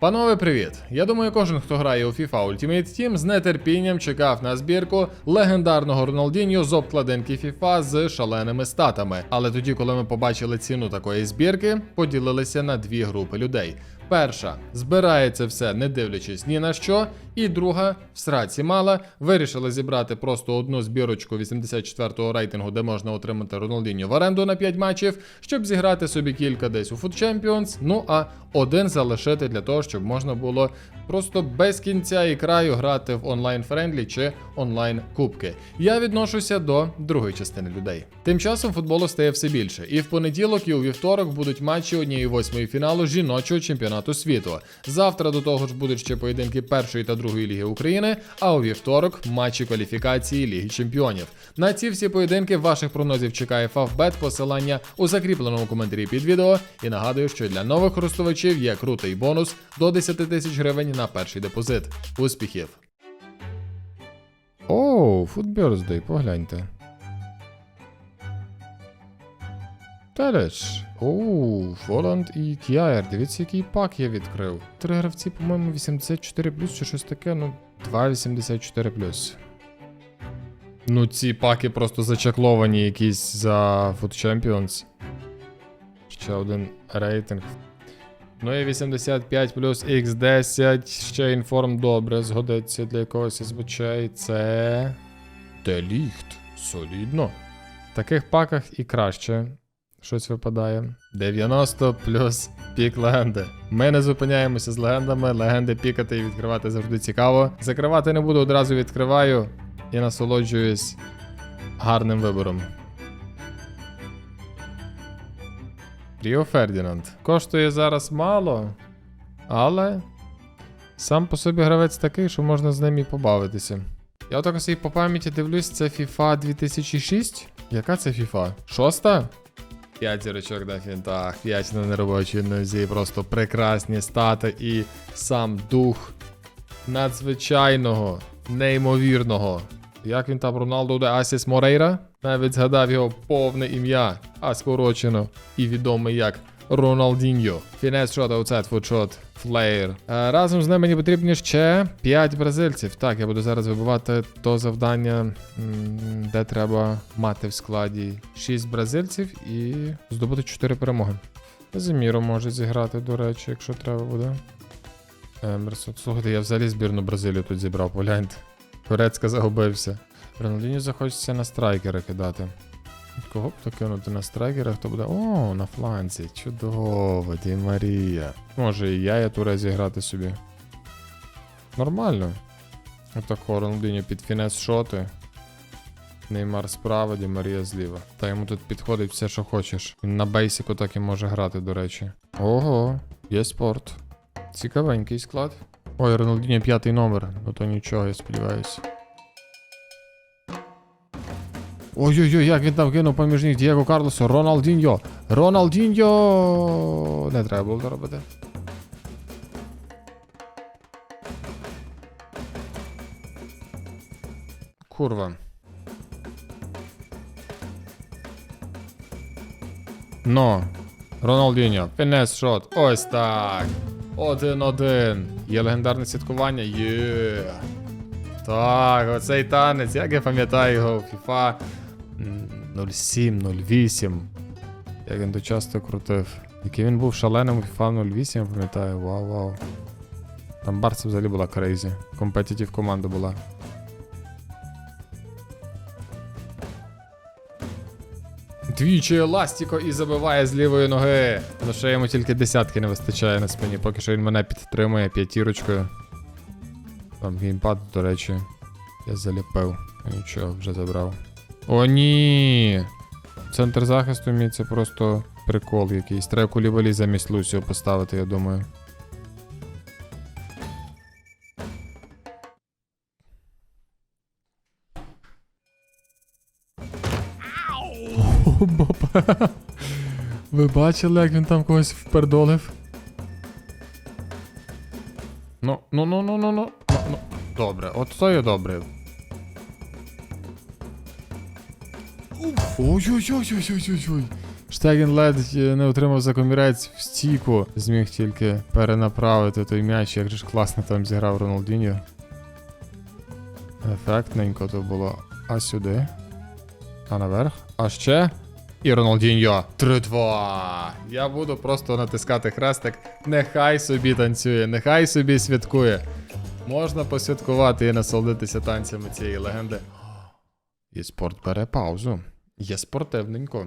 Панове, привіт! Я думаю, кожен, хто грає у FIFA Ultimate Team, з нетерпінням чекав на збірку легендарного Роналдіньо з обкладинки FIFA з шаленими статами. Але тоді, коли ми побачили ціну такої збірки, поділилися на дві групи людей. Перша збирається все, не дивлячись ні на що, і друга в сраці мала вирішили зібрати просто одну збірочку 84-го рейтингу, де можна отримати Роналдіньо в оренду на 5 матчів, щоб зіграти собі кілька десь у Foot Champions, ну а один залишити для того, щоб можна було просто без кінця і краю грати в онлайн френдлі чи онлайн кубки. Я відношуся до другої частини людей. Тим часом футболу стає все більше, і в понеділок і у вівторок будуть матчі однієї восьмої фіналу жіночого чемпіонату світу. Завтра до того ж будуть ще поєдинки першої та другої ліги України, а у вівторок матчі кваліфікації Ліги Чемпіонів. На ці всі поєдинки ваших прогнозів чекає Фавбет, посилання у закріпленому коментарі під відео. І нагадую, що для нових користувачів є крутий бонус до 10 тисяч гривень на перший депозит. Успіхів! Оу, футберздей, погляньте. Телеш. Оу, Фоланд і Кіаєр. Дивіться, який пак я відкрив. Три гравці, по-моєму, 84 чи щось таке, ну, 2,84 Ну, ці паки просто зачакловані якісь за Foot Champions. Ще один рейтинг. Ну і 85 плюс X10. Ще інформ добре, згодиться для якогось. І це. Деліхт. Солідно. В таких паках і краще. Щось випадає. 90 плюс пік легенди. Ми не зупиняємося з легендами. Легенди пікати і відкривати завжди цікаво. Закривати не буду, одразу відкриваю і насолоджуюсь гарним вибором. Ріо Фердінанд. Коштує зараз мало, але сам по собі гравець такий, що можна з ним і побавитися. Я отак собі по пам'яті дивлюсь, це FIFA 2006. Яка це FIFA? Шоста? П'ять зірочок на фінтах, п'ять на неробочій нозі, просто прекрасні стати і сам дух надзвичайного, неймовірного. Як він там Роналду де Асіс Морейра? Навіть згадав його повне ім'я, а скорочено і відомий як Роналдіньо. Фінес шот, аутсайд, футшот, флеєр. Е, Разом з ними мені потрібні ще 5 бразильців. Так, я буду зараз вибивати то завдання, де треба мати в складі 6 бразильців і здобути 4 перемоги. Заміру може зіграти, до речі, якщо треба буде. Емерсон. Слухайте, я взагалі збірну Бразилію тут зібрав, погляньте. Турецька загубився. Рональдінho захочеться на страйкера кидати. Кого б то кинути на страйкера, хто буде. О, на фланці. Чудово, Ді Марія. Може і я, я туре зіграти собі. Нормально. Отако Рональдінho під фінес шоти. Неймар справа, Ді Марія зліва. Та йому тут підходить все, що хочеш. Він на бейсику так і може грати, до речі. Ого, є спорт. Цікавенький склад. Ой, Роналдінho п'ятий номер, ну то нічого, я сподіваюся. Ой-ой-ой, як він там кинув поміж них Дієго Карлосу. Роналдіньо! Роналдіньо! Не треба було робити. Курва. Но. Роналдіньо. Фінес шот. Ось так. Один-один. Є легендарне святкування? Є. Так, оцей танець, як я пам'ятаю його в FIFA 07, 08. Як він то часто крутив. Який він був шаленим FIFA 08, я пам'ятаю. Вау, вау. Там Барса взагалі була крейзі. Компетитив команда була. Двічі еластіко і забиває з лівої ноги. Ну ще йому тільки десятки не вистачає на спині, поки що він мене підтримує п'ятірочкою. Там геймпад, до речі, я заліпив. Нічого, вже забрав. О, ні! Центр захисту мій це просто прикол якийсь. Треба кулівалі замість Лусіо поставити, я думаю. Ви бачили, як він там когось впердолив? Ну, ну, ну, ну, ну, ну. ну, ну. Добре, от то є добре. Ой-ой-ой-ой-ой-ой. Штеген ледь е, не отримав за комірець в стійку. Зміг тільки перенаправити той м'яч, як же ж класно там зіграв Роналдіньо. Ефектненько то було. А сюди. А наверх. А ще. І Роналдіньо. 3-2. Я буду просто натискати хрестик. Нехай собі танцює, нехай собі святкує. Можна посвяткувати і насолодитися танцями цієї легенди. І спорт бере паузу. Є спортивненько.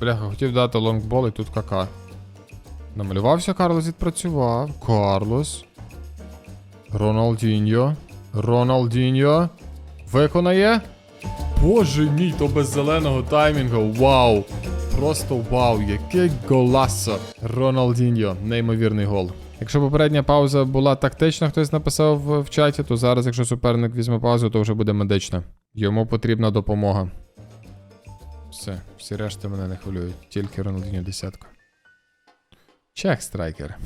Бляха, хотів дати лонгбол і тут кака. Намалювався, Карлос відпрацював. Карлос. Роналдіньо. Роналдіньо. Виконає. Боже мій, то без зеленого таймінгу. Вау! Просто вау, яке голасо. Роналдіньо, неймовірний гол. Якщо попередня пауза була тактична, хтось написав в, чаті, то зараз, якщо суперник візьме паузу, то вже буде медична. Йому потрібна допомога. Все, всі решти мене не хвилюють. Тільки Роналдіньо десятка. Чех страйкер.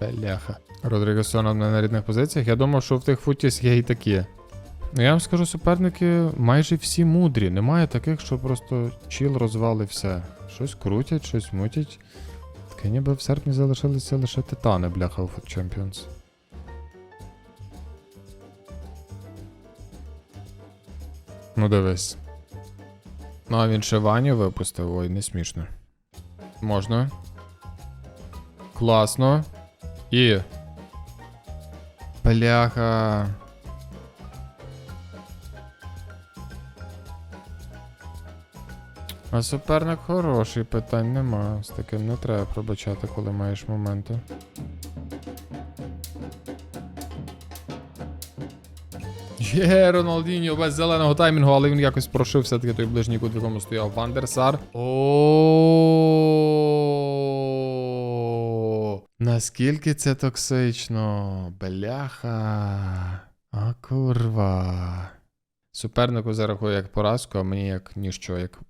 Бляха. Родріго Сона на рідних позиціях. Я думав, що в тих футіс є і такі. Ну я вам скажу, суперники майже всі мудрі. Немає таких, що просто чіл розвали все. Щось крутять, щось мутять. Таке ніби в серпні залишилися лише титани, бляха, у Champions. Ну дивись. Ну, а він ще Ваню випустив, ой, не смішно. Можна. Класно. І. Бляха. А суперник хороший, питань нема. З таким не треба пробачати, коли маєш моменти. Є, Роналдіньо без зеленого таймінгу, але він якось прошив все-таки той ближній кут, в якому стояв Вандерсар. О, наскільки це токсично? Бляха. А курва. Супернику зарахує як поразку, а мені як ніщо, як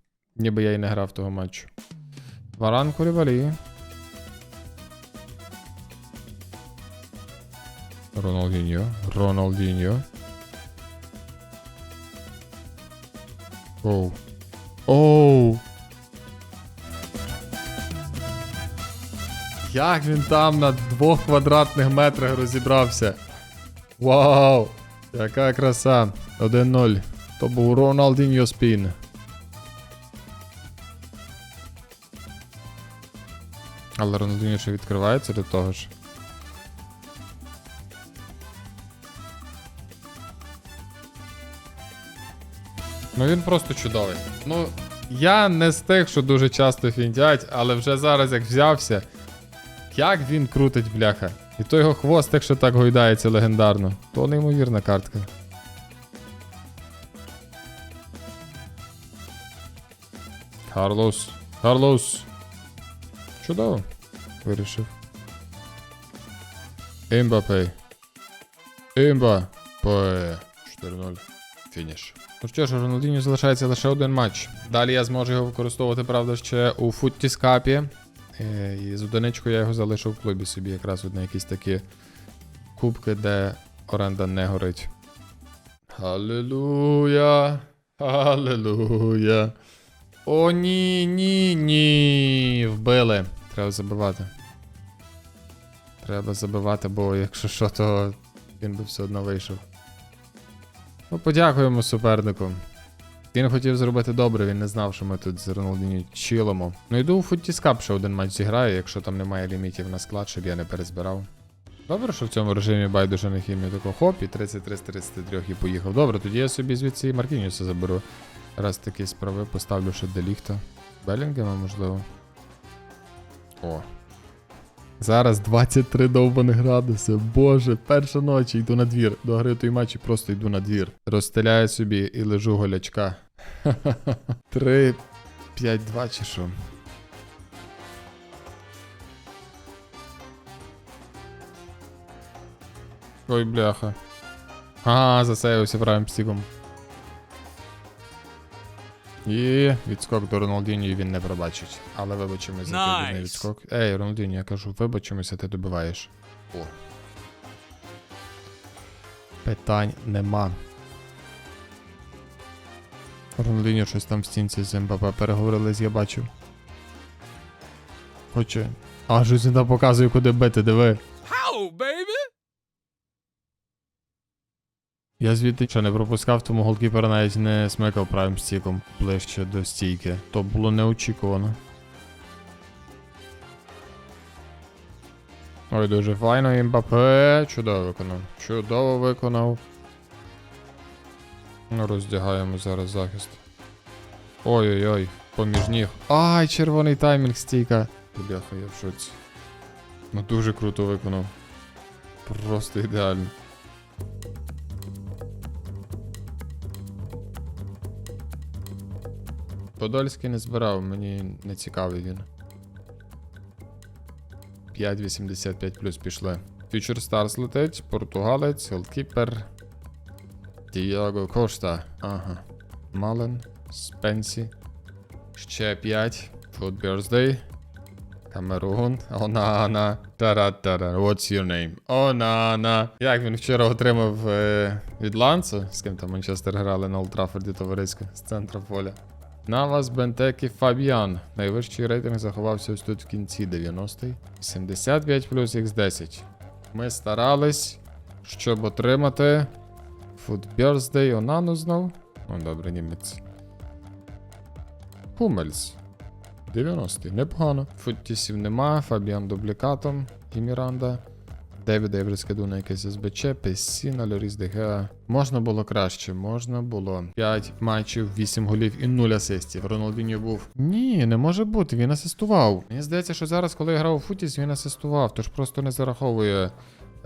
ніби я й не грав того матчу. Варан Кулівалі. Роналдіньо. Роналдіньо. Оу. Оу. Як він там на двох квадратних метрах розібрався. Вау! Яка краса. 1-0. То був Роналдіньо спін. Але ще відкривається до того ж. Ну він просто чудовий. Ну, я не з тих, що дуже часто фінтять, але вже зараз як взявся. Як він крутить бляха. І той його хвост, якщо так гойдається легендарно, то неймовірна картка. Карлос. Карлос. Чудово. Вирішив. Імбапей. Імбапе. 4-0. Фініш. Ну що ж, у залишається лише один матч. Далі я зможу його використовувати, правда, ще у футтіскапі. Е, І з одиничкою я його залишив в клубі собі, якраз на якісь такі кубки, де оренда не горить. Халилуя! Халилуя! О, ні, ні, ні. Вбили. Треба забивати. Треба забивати, бо якщо що, то він би все одно вийшов. Ну, подякуємо супернику. Він хотів зробити добре, він не знав, що ми тут з Роналдіню чилимо. Ну йду у футтіскап ще один матч зіграю, якщо там немає лімітів на склад, щоб я не перезбирав. Добре, що в цьому режимі байдуже на хімію тако хоп, і 33 з 33 і поїхав. Добре, тоді я собі звідси і Маркініуса заберу. Раз такі справи поставлю ще деліхта. Белінгема, можливо. О. Зараз 23 довбаних градуси. Боже, перша ночі йду на двір. До гри той матч просто йду на двір. Розстеляю собі і лежу голячка. 3, 5, 2 чи що. Ой, бляха. А, засейвився правим стіком. І відскок до Роналдіньо і він не пробачить. Але вибачимось за той бідний відскок. Ей, Роналдіньо, я кажу, вибачимося, ти добиваєш. О. Питань нема. Ронaldинho щось там в стінці з МБП переговорились, я бачив. Хоче. А, щось він там показує, куди бити, диви. How, Я звідти ще не пропускав, тому голкіпер навіть не смикав правим стіком ближче до стійки. То було неочікувано. Ой, дуже файно, Мбапе. Чудово виконав. Чудово виконав. Ну, роздягаємо зараз захист. Ой-ой-ой, поміж ніг. Ай, червоний таймінг стійка. Бляха, я в шоці. Ну дуже круто виконав. Просто ідеально. Подольський не збирав, мені не цікавий він. 5,85 плюс пішли. Future Stars летить, португалець, голкіпер. Діаго Кошта. Ага. Мален, Спенсі. Ще 5. Food Birthday. Камерун. Онана. Тара-тара. What's your name? Онана. Як він вчора отримав е, від Ланцу, з ким там Манчестер грали на Олтрафорді товарисько, з центра поля. Навас Бентекі Фабіан. Найвищий рейтинг заховався ось тут в кінці 90-й. 75 плюс X10. Ми старались, щоб отримати. Food Birthday Онану знов. О, добре, німець. Хумельс. 90-й, непогано. Футтісів нема, Фабіан дублікатом і Міранда. Девід Евріс на якесь СБЧ, Пессіна, Лоріс ДГ. Можна було краще, можна було. 5 матчів, 8 голів і 0 асистів. Роналдіньо був. Ні, не може бути, він асистував. Мені здається, що зараз, коли я грав у Футіс, він асистував, тож просто не зараховує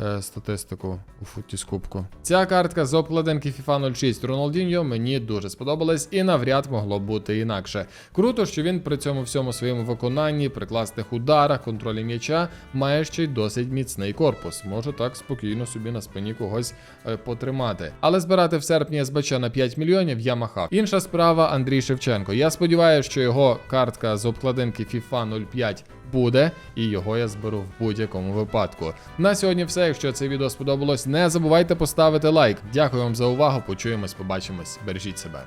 е, статистику у Футіс Кубку. Ця картка з обкладинки FIFA 06 Роналдіньо мені дуже сподобалась і навряд могло бути інакше. Круто, що він при цьому всьому своєму виконанні, при класних ударах, контролі м'яча має ще й досить міцний корпус. Може так спокійно собі на спині когось е, потримати. Але збирати в серпні СБЧ на 5 мільйонів я махав. Інша справа Андрій Шевченко. Я сподіваюся, що його картка з обкладинки FIFA 05 буде, і його я зберу в будь-якому випадку. На сьогодні Якщо це відео сподобалось, не забувайте поставити лайк. Дякую вам за увагу. Почуємось, побачимось. Бережіть себе.